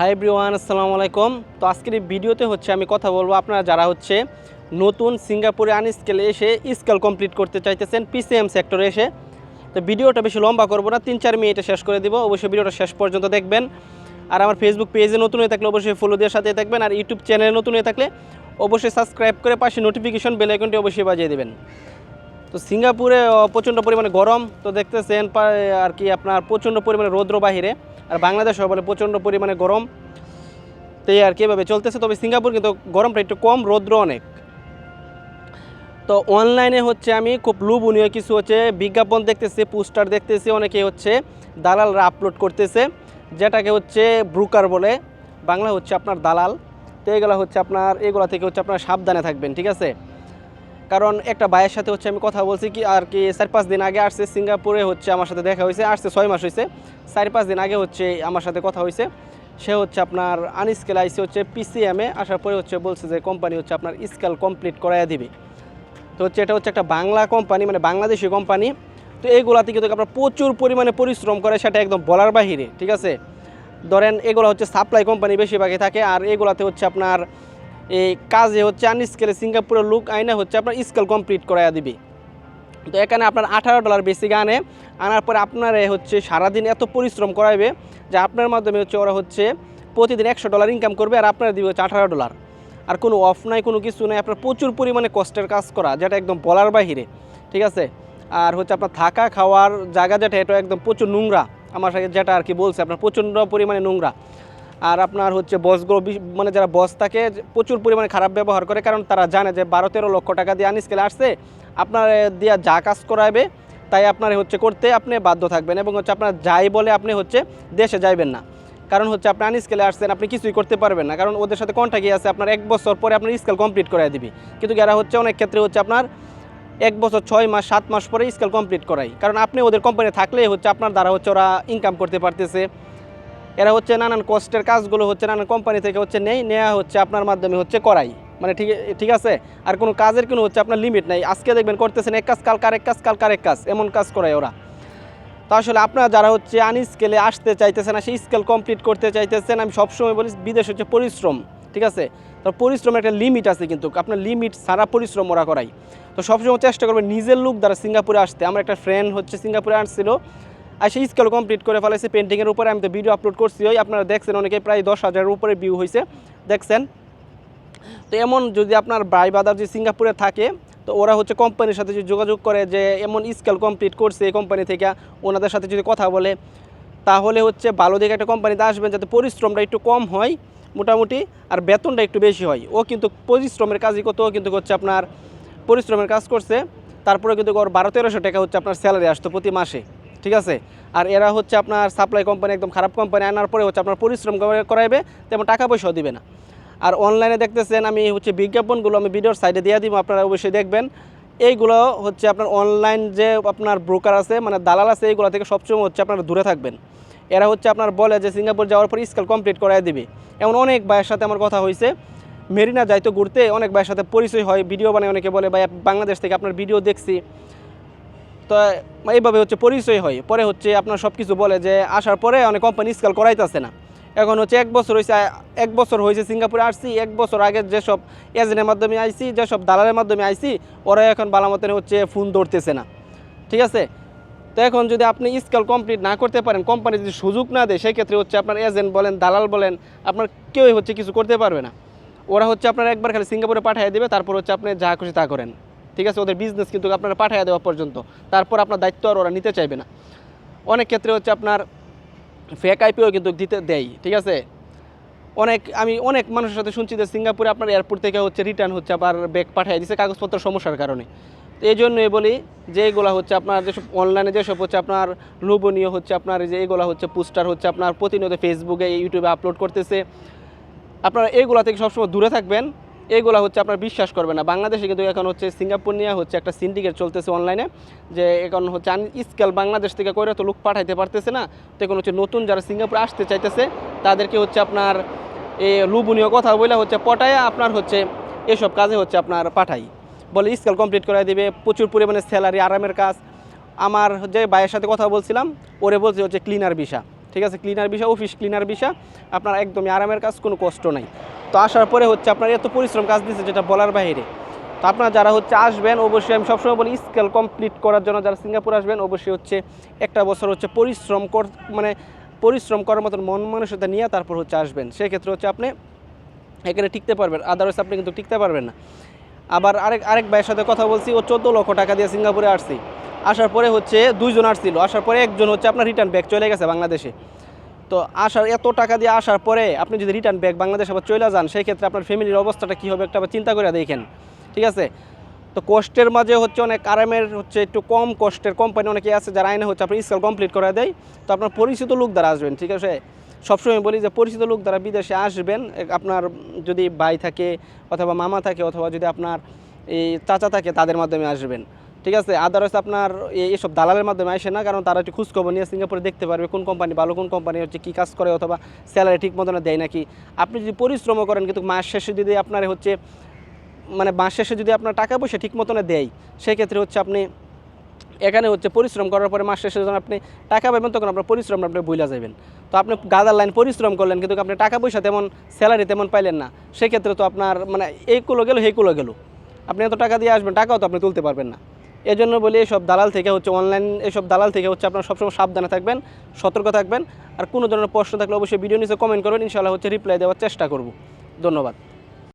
Hi everyone, আসসালামু আলাইকুম। তো আজকের এই ভিডিওতে হচ্ছে আমি কথা বলব আপনারা যারা হচ্ছে নতুন সিঙ্গাপুরে আনস্কেলে এসে স্কেল কমপ্লিট করতে চাইতেছেন পিসিএম সেক্টরে এসে, তো ভিডিওটা বেশি লম্বা করব না, তিন চার মিনিটে শেষ করে দিব, অবশ্যই ভিডিওটা শেষ পর্যন্ত দেখবেন। আর আমার ফেসবুক পেজে নতুন হয়ে থাকলে অবশ্যই ফলো দেওয়ার সাথে থাকবেন, আর ইউটিউব চ্যানেলে নতুন হয়ে থাকলে অবশ্যই সাবস্ক্রাইব করে পাশে নোটিফিকেশন বেল আইকনটি অবশ্যই বাজিয়ে দেবেন। তো সিঙ্গাপুরে প্রচণ্ড পরিমাণে গরম, তো দেখতেছেন আর কি আপনার প্রচণ্ড পরিমাণে রৌদ্র বাহিরে, আর বাংলাদেশও বলে প্রচণ্ড পরিমাণে গরম। তো আর কি এভাবে চলতেছে, তবে সিঙ্গাপুর কিন্তু গরমটা একটু কম, রৌদ্র অনেক। তো অনলাইনে হচ্ছে আমি খুব লোভনীয় কিছু হচ্ছে বিজ্ঞাপন দেখতেছি, পোস্টার দেখতেছি, অনেকে হচ্ছে দালালরা আপলোড করতেছে, যেটাকে হচ্ছে ব্রুকার বলে বাংলা হচ্ছে আপনার দালাল। তো এগুলো হচ্ছে আপনার, এগুলো থেকে হচ্ছে আপনার সাবধানে থাকবেন, ঠিক আছে? কারণ একটা ভাইয়ের সাথে হচ্ছে আমি কথা বলছি কি, আর কি চার পাঁচ দিন আগে আসছে সিঙ্গাপুরে হচ্ছে আমার সাথে দেখা হয়েছে, আসছে ছয় মাস হয়েছে। চার পাঁচ দিন আগে হচ্ছে আমার সাথে কথা হয়েছে। সে হচ্ছে আপনার আনস্কেল আইসি হচ্ছে পিসিএমে আসার পরে হচ্ছে বলছে যে কোম্পানি হচ্ছে আপনার স্কেল কমপ্লিট করাইয়া দিবে। তো হচ্ছে এটা হচ্ছে একটা বাংলা কোম্পানি মানে বাংলাদেশি কোম্পানি তো এইগুলাতে কিন্তু আপনার প্রচুর পরিমাণে পরিশ্রম করে, সেটা একদম বলার বাহিরে, ঠিক আছে? ধরেন এগুলো হচ্ছে সাপ্লাই কোম্পানি বেশিরভাগই থাকে, আর এগুলাতে হচ্ছে আপনার এই কাজে হচ্ছে আনস্কেলে সিঙ্গাপুরের লুক আইনে হচ্ছে আপনার স্কেল কমপ্লিট করাইয়া দিবে। তো এখানে আপনার আঠারো ডলার বেসিক আনে আনার পরে আপনার হচ্ছে সারাদিন এত পরিশ্রম করাইবে যে আপনার মাধ্যমে হচ্ছে ওরা হচ্ছে প্রতিদিন একশো ডলার ইনকাম করবে আর আপনার দিবে হচ্ছে আঠারো ডলার আর কোনো অফ নাই, কোনো কিছু নাই, আপনার প্রচুর পরিমাণে কষ্টের কাজ করা, যেটা একদম বলার বাহিরে, ঠিক আছে? আর হচ্ছে আপনার থাকা খাওয়ার জায়গা যেটা, এটা একদম প্রচুর নোংরা, আমার সাথে যেটা আর কি বলছে, আপনার প্রচণ্ড পরিমাণে নোংরা। আর আপনার হচ্ছে বসগুলো মানে যারা বস থাকে প্রচুর পরিমাণে খারাপ ব্যবহার করে, কারণ তারা জানে যে বারো তেরো লক্ষ টাকা দিয়ে আনস্কেলে আসছে, আপনার দিয়া যা কাজ করাবে, তাই আপনার হচ্ছে করতে আপনি বাধ্য থাকবেন এবং হচ্ছে আপনার যাই বলে আপনি হচ্ছে দেশে যাইবেন না। কারণ হচ্ছে আপনি আনস্কেলে আসছেন, আপনি কিছুই করতে পারবেন না। কারণ ওদের সাথে কন্ট্যাক্টই আছে, আপনার এক বছর পরে আপনার স্কেল কমপ্লিট করাই দিবি। কিন্তু এরা হচ্ছে অনেক ক্ষেত্রে হচ্ছে আপনার এক বছর, ছয় মাস, সাত মাস পরে স্কেল কমপ্লিট করাই কারণ আপনি ওদের কোম্পানি থাকলেই হচ্ছে আপনার দ্বারা হচ্ছে ওরা ইনকাম করতে পারতেছে। এরা হচ্ছে নানান কষ্টের কাজগুলো হচ্ছে নানান কোম্পানি থেকে হচ্ছে নেই নেওয়া হচ্ছে, আপনার মাধ্যমে হচ্ছে করাই। মানে ঠিক ঠিক আছে? আর কোনো কাজের কোনো হচ্ছে আপনার লিমিট নাই। আজকে দেখবেন করতেছেন এক কাজ কাল কারেক কাজ কাল কারেক কাজ। এমন কাজ করায় ওরা। তো আসলে আপনারা যারা হচ্ছে আন স্কেলে আসতে চাইতেছেন না সেই স্কেল কমপ্লিট করতে চাইতেছেন, আমি সবসময় বলি বিদেশ হচ্ছে পরিশ্রম, ঠিক আছে? তো পরিশ্রমের একটা লিমিট আছে কিন্তু, আপনার লিমিট সারা পরিশ্রম ওরা করাই তো সবসময় চেষ্টা করবেন নিজের লোক দ্বারা সিঙ্গাপুরে আসতে। আমার একটা ফ্রেন্ড হচ্ছে সিঙ্গাপুরে আসছিল আর সেই স্কেল কমপ্লিট করে ফেলেছে পেন্টিংয়ের উপরে। আমি তো ভিডিও আপলোড করছি ওই, আপনারা দেখছেন অনেকে প্রায় দশ হাজারের উপরে ভিউ হয়েছে দেখছেন? তো এমন যদি আপনার বাই বাদার যে সিঙ্গাপুরে থাকে, তো ওরা হচ্ছে কোম্পানির সাথে যদি যোগাযোগ করে যে এমন স্কেল কমপ্লিট করছে এই কোম্পানি থেকে, ওনাদের সাথে যদি কথা বলে, তাহলে হচ্ছে ভালো দিকে একটা কোম্পানিতে আসবেন যাতে পরিশ্রমটা একটু কম হয় মোটামুটি, আর বেতনটা একটু বেশি হয়। ও কিন্তু পরিশ্রমের কাজই করতে কিন্তু হচ্ছে আপনার পরিশ্রমের কাজ করছে তারপরে কিন্তু ওর বারো তেরোশো টাকা হচ্ছে আপনার স্যালারি আসতো প্রতি মাসে। ঠিক আছে? আর এরা হচ্ছে আপনার সাপ্লাই কোম্পানি একদম খারাপ কোম্পানি আনার পরে হচ্ছে আপনার পরিশ্রম করে- করাইবে, তেমন টাকা পয়সাও দিবে না। আর অনলাইনে দেখতেছেন, আমি হচ্ছে বিজ্ঞাপনগুলো আমি ভিডিওর সাইডে দিয়ে দিব, আপনারা অবশ্যই দেখবেন। এইগুলো হচ্ছে আপনার অনলাইন যে আপনার ব্রোকার আছে মানে দালাল আছে, এইগুলো থেকে সবসময় হচ্ছে আপনারা দূরে থাকবেন। এরা হচ্ছে আপনার বলে যে সিঙ্গাপুর যাওয়ার পর স্কেল কমপ্লিট করাই দিবে। এমন অনেক ভাইয়ের সাথে আমার কথা হয়েছে মেরিনা যাইতো ঘুরতে, অনেক ভাইয়ের সাথে পরিচয় হয় ভিডিও বানায়, অনেকে বলে, ভাই, বাংলাদেশ থেকে আপনার ভিডিও দেখছি। তো এইভাবে হচ্ছে পরিচয় হয়। পরে হচ্ছে আপনার সব কিছু বলে যে আসার পরে অনেক কোম্পানি স্কেল করাইতেছে না। এখন হচ্ছে এক বছর হয়েছে এক বছর হয়েছে সিঙ্গাপুরে আসছি, এক বছর আগে যেসব এজেন্টের মাধ্যমে আইসি যেসব দালালের মাধ্যমে আইসি ওরা এখন বালামতের হচ্ছে ফোন ধরতেছে না। ঠিক আছে? তো এখন যদি আপনি স্কেল কমপ্লিট না করতে পারেন কোম্পানি যদি সুযোগ না দেয়, সেক্ষেত্রে হচ্ছে আপনার এজেন্ট বলেন, দালাল বলেন, আপনার কেউই হচ্ছে কিছু করতে পারবে না। ওরা হচ্ছে আপনার একবার খালি সিঙ্গাপুরে পাঠিয়ে দেবে, তারপর হচ্ছে আপনি যা খুশি তা করেন। ঠিক আছে? ওদের বিজনেস কিন্তু আপনারা পাঠিয়ে দেওয়া পর্যন্ত। তারপর আপনার দায়িত্ব আর ওরা নিতে চাইবে না। অনেক ক্ষেত্রে হচ্ছে আপনার ফেক আইপিও কিন্তু দিতে দেয়, ঠিক আছে? অনেক, আমি অনেক মানুষের সাথে শুনছি যে সিঙ্গাপুরে আপনার এয়ারপোর্ট থেকে হচ্ছে রিটার্ন হচ্ছে আবার ব্যাগ পাঠিয়ে দিচ্ছে কাগজপত্র সমস্যার কারণে। এই জন্যই বলি যে এইগুলা হচ্ছে আপনার যেসব অনলাইনে যেসব হচ্ছে আপনার লোভনীয় হচ্ছে আপনার যে এইগুলা হচ্ছে পোস্টার হচ্ছে আপনার প্রতিনিয়ত ফেসবুকে ইউটিউবে আপলোড করতেছে। আপনারা এইগুলা থেকে সবসময় দূরে থাকবেন। এইগুলা হচ্ছে আপনার বিশ্বাস করবে না। বাংলাদেশে কিন্তু এখন হচ্ছে সিঙ্গাপুর নিয়ে হচ্ছে একটা সিন্ডিকেট চলতেছে অনলাইনে যে এখন হচ্ছে স্কেল বাংলাদেশ থেকে করে তো লোক পাঠাইতে পারতেছে না। তো এখন হচ্ছে নতুন যারা সিঙ্গাপুর আসতে চাইতেছে, তাদেরকে হচ্ছে আপনার এই লুবনীয় কথা বলে হচ্ছে পটায় আপনার হচ্ছে এসব কাজে হচ্ছে আপনার পাঠাই। বলে স্কেল কমপ্লিট করে দিবে, প্রচুর পরিমাণে স্যালারি আরামের কাজ। আমার যে ভাইয়ের সাথে কথা বলছিলাম, ওরে বলছে হচ্ছে ক্লিনার ভিসা ঠিক আছে ক্লিনার বিষয় অফিস ক্লিনার বিষয় আপনার একদমই আরামের কাজ, কোনো কষ্ট নাই। তো আসার পরে হচ্ছে আপনার এত পরিশ্রম কাজ দিচ্ছে যেটা বলার বাইরে। তো আপনারা যারা হচ্ছে আসবেন, অবশ্যই আমি সবসময় বলি স্কেল কমপ্লিট করার জন্য যারা সিঙ্গাপুর আসবেন, অবশ্যই হচ্ছে একটা বছর হচ্ছে পরিশ্রম কর মানে পরিশ্রম করার মতন মন মানসিকতা নিয়ে তারপর হচ্ছে আসবেন। সেক্ষেত্রে হচ্ছে আপনি এখানে টিকতে পারবেন আদারওয়াইজ আপনি কিন্তু টিকতে পারবেন না। আবার আরেক আরেক ভাইয়ের সাথে কথা বলছি, ও চোদ্দ লক্ষ টাকা দিয়ে সিঙ্গাপুরে আসছি। আসার পরে হচ্ছে দুইজন আসছিল, আসার পরে একজন হচ্ছে আপনার রিটার্ন ব্যাক চলে গেছে বাংলাদেশে। তো আসার, এত টাকা দিয়ে আসার পরে আপনি যদি রিটার্ন ব্যাক বাংলাদেশে আবার চলে যান সেই ক্ষেত্রে আপনার ফ্যামিলির অবস্থাটা কী হবে একটা আবার চিন্তা করে দেখেন। ঠিক আছে? তো কষ্টের মাঝে হচ্ছে অনেক আরামের হচ্ছে একটু কম কষ্টের কোম্পানি অনেকে আছে যারা আইনে হচ্ছে আপনি স্কেল কমপ্লিট করে দেয়। তো আপনার পরিচিত লোক দ্বারা আসবেন, ঠিক আছে? সবসময় বলি যে পরিচিত লোক দ্বারা বিদেশে আসবেন আপনার যদি ভাই থাকে অথবা মামা থাকে অথবা যদি আপনার এই চাচা থাকে, তাদের মাধ্যমে আসবেন। ঠিক আছে আদারওয়াইজ আপনার এই- এইসব দালালের মাধ্যমে আসে না, কারণ তারা একটু খোঁজখবর নিয়ে সিঙ্গাপুরে দেখতে পারবে কোন কোম্পানি ভালো, কোন কোম্পানি হচ্ছে কী কাজ করে অথবা স্যালারি ঠিক মতন দেয় নাকি। আপনি যদি পরিশ্রমও করেন কিন্তু মাস শেষে যদি আপনার হচ্ছে মানে মাস শেষে যদি আপনার টাকা পয়সা ঠিক মতনে দেয়, সেক্ষেত্রে হচ্ছে আপনি এখানে হচ্ছে পরিশ্রম করার পরে মাস শেষে যখন আপনি টাকা পাবেন তখন আপনার পরিশ্রম আপনি বইলা যাবেন তো আপনি গাদার লাইন পরিশ্রম করলেন কিন্তু আপনি টাকা পয়সা তেমন স্যালারি তেমন পাইলেন না, সেক্ষেত্রে তো আপনার মানে এইগুলো গেলো গেল সেই কুলো গেল। আপনি এত টাকা দিয়ে আসবেন, টাকাও তো আপনি তুলতে পারবেন না। এই জন্য বলি এইসব দালাল থেকে হচ্ছে অনলাইন এইসব দালাল থেকে হচ্ছে আপনার সবসময় সাবধানে থাকবেন, সতর্ক থাকবেন। আর কোনো ধরনের প্রশ্ন থাকলে অবশ্যই ভিডিও নিচে কমেন্ট করবেন, ইনশাআল্লাহ হচ্ছে রিপ্লাই দেওয়ার চেষ্টা করব। ধন্যবাদ।